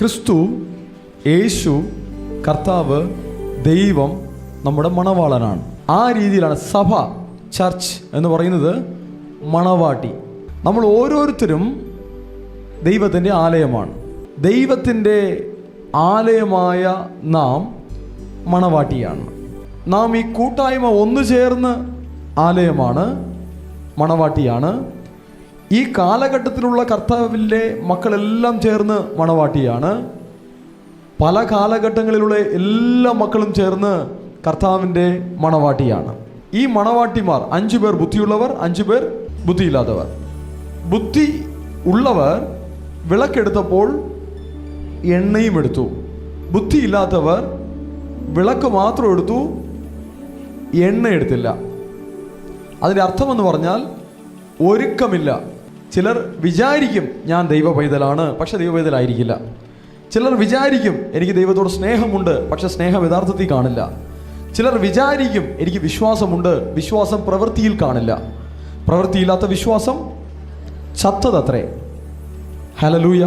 ക്രിസ്തു യേശു കർത്താവ് ദൈവം നമ്മുടെ മണവാളനാണ്. ആ രീതിയിലാണ് സഭ ചർച്ച് എന്ന് പറയുന്നത് മണവാട്ടി. നമ്മൾ ഓരോരുത്തരും ദൈവത്തിന്റെ ആലയമാണ്. ദൈവത്തിന്റെ ആലയമായ നാം മണവാട്ടിയാണ്. നാം ഈ കൂട്ടായ്മ ഒന്നു ചേർന്ന് ആലയമാണ് മണവാട്ടിയാണ്. ഈ കാലഘട്ടത്തിലുള്ള കർത്താവിന്റെ മക്കളെല്ലാം ചേർന്ന് മണവാട്ടിയാണ്. പല കാലഘട്ടങ്ങളിലുള്ള എല്ലാ മക്കളും ചേർന്ന് കർത്താവിന്റെ മണവാട്ടിയാണ്. ഈ മണവാട്ടിമാർ അഞ്ചു പേർ ബുദ്ധിയുള്ളവർ അഞ്ചു പേർ ബുദ്ധിയില്ലാത്തവർ. ബുദ്ധി ഉള്ളവർ വിളക്കെടുത്തപ്പോൾ എണ്ണയും എടുത്തു. ബുദ്ധിയില്ലാത്തവർ വിളക്ക് മാത്രം എടുത്തു എണ്ണ എടുത്തില്ല. അതിന്റെ അർത്ഥമെന്ന് പറഞ്ഞാൽ ഒരുക്കമില്ല. ചിലർ വിചാരിക്കും ഞാൻ ദൈവ പൈതലാണ് പക്ഷെ ദൈവ പൈതലായിരിക്കില്ല ചിലർ വിചാരിക്കും എനിക്ക് ദൈവത്തോട് സ്നേഹമുണ്ട് പക്ഷെ സ്നേഹം യഥാർത്ഥത്തിൽ കാണില്ല. ചിലർ വിചാരിക്കും എനിക്ക് വിശ്വാസമുണ്ട് വിശ്വാസം പ്രവൃത്തിയിൽ കാണില്ല. പ്രവൃത്തിയില്ലാത്ത വിശ്വാസം ചത്തതത്രേ. ഹലലൂയ